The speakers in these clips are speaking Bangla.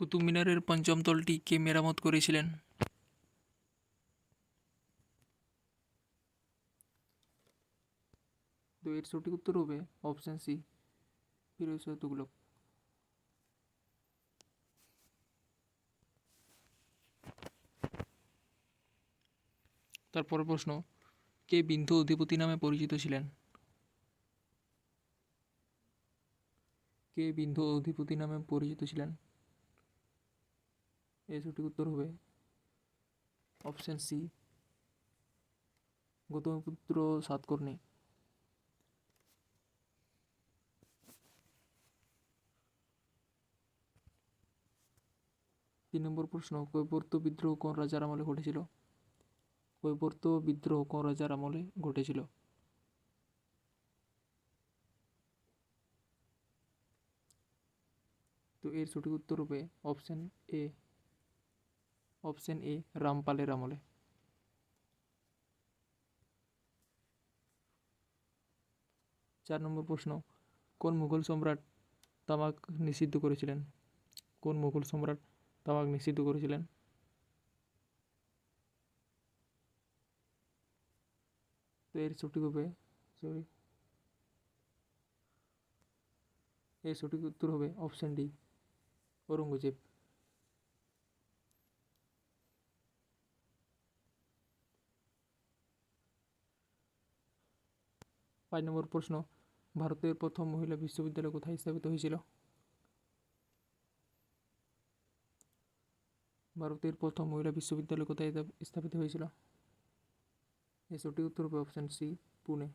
কুতুব মিনারের পঞ্চম তলটি কে মেরামত করেছিলেন? তো এর সঠিক উত্তর হবে অপশান সি ফিরোজ তুগলক। তারপরের প্রশ্ন, কে বিন্ধু অধিপতি নামে পরিচিত ছিলেন? কে বিন্ধু অধিপতি নামে পরিচিত ছিলেন? এর সঠিক উত্তর হবে। Option C Gautamiputra Satakarni. তিন নম্বর প্রশ্ন, কৈবর্ত বিদ্রোহ কোন রাজার আমলে ঘটেছিল? কৈবর্ত বিদ্রোহ কোন রাজার আমলে ঘটেছিল? তো এর সঠিক উত্তর হবে অপশন এ অপশন এ রামপালের আমলে চার নম্বর প্রশ্ন, কোন মুঘল সম্রাট তামাক নিষিদ্ধ করেছিলেন? কোন মুঘল সম্রাট তামাক নিষিদ্ধ করেছিলেন? তো এর সঠিক হবে সরি এর সঠিক উত্তর হবে অপশন ডি ঔরঙ্গজেব। পাঁচ নম্বর প্রশ্ন ভারতের প্রথম মহিলা বিশ্ববিদ্যালয় কোথায় স্থাপিত হয়েছিল ভারতের প্রথম মহিলা বিশ্ববিদ্যালয় কোথায় স্থাপিত হয়েছিল এর সঠিক উত্তর হবে অপশন সি পুনে।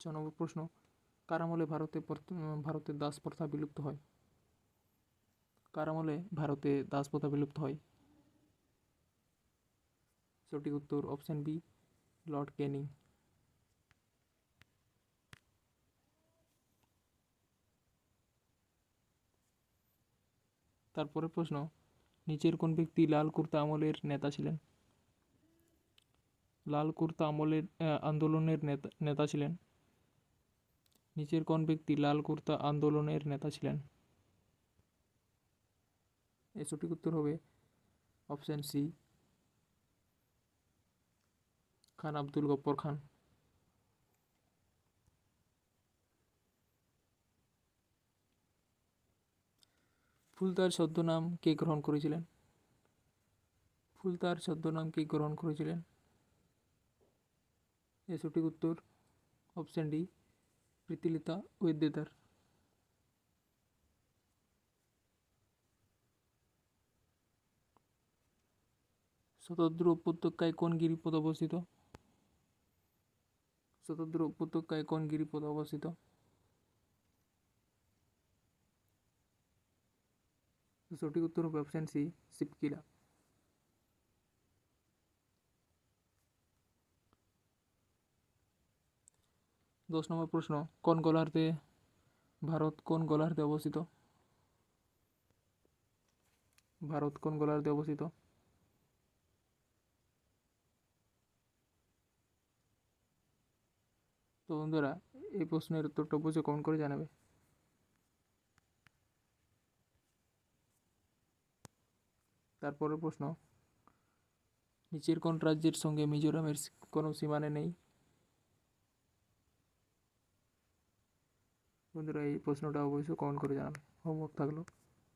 ছ নম্বর প্রশ্ন কার আমলে ভারতে ভারতের দাস প্রথা বিলুপ্ত হয়। কার আমলে ভারতে দাস প্রথা বিলুপ্ত হয়। সঠিক উত্তর অপশন বি, লর্ড ক্যানিং তারপরে প্রশ্ন, নিচের কোন ব্যক্তি লাল কুর্তা আমলের নেতা ছিলেন? লাল কুর্তা আমলের আন্দোলনের নেতা নেতা ছিলেন। নিচের কোন ব্যক্তি লাল কুর্তা আন্দোলনের নেতা ছিলেন? এর সঠিক উত্তর হবে অপশন সি। খান আব্দুল গপ্পর খান। ফুলতার ছদ্মনাম কে গ্রহণ করেছিলেন? ফুলতার ছদ্মনাম কে গ্রহণ করেছিলেন? এর সঠিক উত্তর অপশন ডি, প্রীতিলিতা ওয়েদ্দেদার শতদ্রু উপত্যকায় কোন গিরিপথ অবস্থিত? শতদ্রু উপত্যকায় কোন গিরিপথ অবস্থিত? সঠিক উত্তর হবে অপশন সি শিবকিলা দশ নম্বর প্রশ্ন, কোন গোলার্ধে ভারত কোন গোলার্ধে অবস্থিত? ভারত কোন গোলার্ধে অবস্থিত? তো বন্ধুরা, এই প্রশ্নের উত্তরটা বুঝে কমেন্ট করে জানাবে। তারপরের প্রশ্ন, নিচের কোন রাজ্যের সঙ্গে মিজোরামের কোনো সীমানা নেই? বন্ধুরা, এই প্রশ্নটা অবশ্যই কমেন্ট করে জানাবে। হোমওয়ার্ক থাকল।